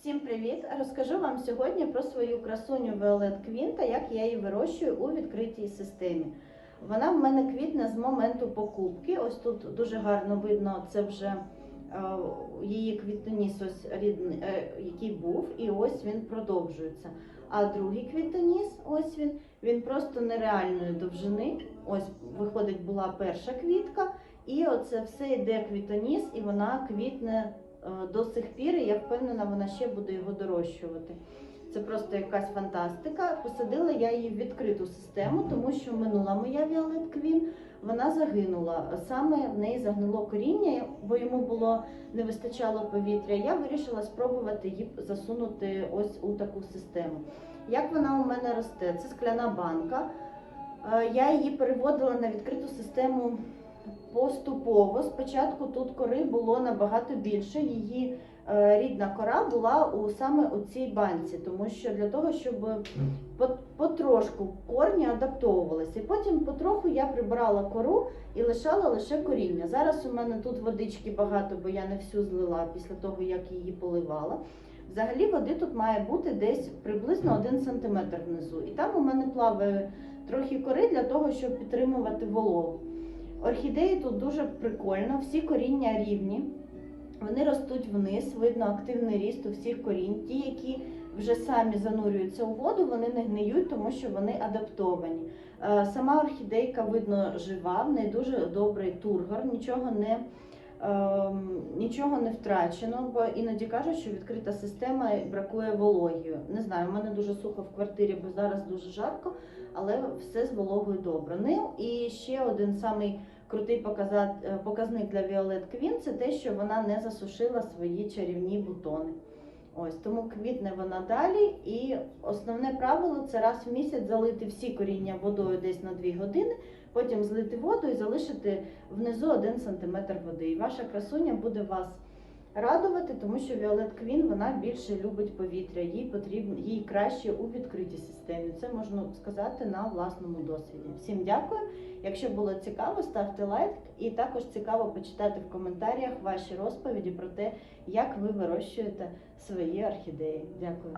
Всім привіт! Розкажу вам сьогодні про свою красуню Violet Queen та як я її вирощую у відкритій системі. Вона в мене квітне з моменту покупки. Ось тут дуже гарно видно, це вже е, її квітоніс, ось рідний, е, який був, і ось він продовжується. А другий квітоніс, ось він, він просто нереальної довжини. Ось виходить, була перша квітка, і оце все йде квітоніс, і вона квітне до сих пір, я впевнена, вона ще буде його дорощувати. Це просто якась фантастика. Посадила я її в відкриту систему, тому що минула моя Violet Queen, вона загинула. Саме в неї загнило коріння, бо йому було не вистачало повітря. Я вирішила спробувати її засунути ось у таку систему. Як вона у мене росте? Це скляна банка. Е, Я її переводила на відкриту систему поступово. Спочатку тут кори було набагато більше. Її е, рідна кора була у саме у цій банці, тому що для того, щоб потрошку корні адаптовувалися. І потім потроху я прибирала кору і лишала лише коріння. Зараз у мене тут водички багато, бо я не всю злила після того, як її поливала. Взагалі води тут має бути десь приблизно 1 см внизу. І там у мене плаває трохи кори для того, щоб підтримувати вологу. Орхідеї тут дуже прикольно, всі коріння рівні. Вони ростуть вниз, видно активний ріст у всіх корінь. Ті, які вже самі занурюються у воду, вони не гниють, тому що вони адаптовані. Е, Сама орхідейка видно жива, в неї дуже добрий тургор, нічого не, нічого не втрачено, бо іноді кажуть, що відкрита система бракує вологію. Не знаю, у мене дуже сухо в квартирі, бо зараз дуже жарко, але все з вологою добре. Ну і ще один самий крутий е, показник для Violet Queen це те, що вона не засушила свої чарівні бутони. Ось тому квітне вона далі. І основне правило це раз в місяць залити всі коріння водою десь на 2 години, потім злити воду і залишити внизу 1 см води. І ваша красуня буде вас радувати, тому що Violet Queen вона більше любить повітря, їй потрібно їй краще у відкритій системі. Це можна сказати на власному досвіді. Всім дякую. Якщо було цікаво, ставте лайк і також цікаво почитати в коментарях ваші розповіді про те, як ви вирощуєте свої орхідеї. Дякую.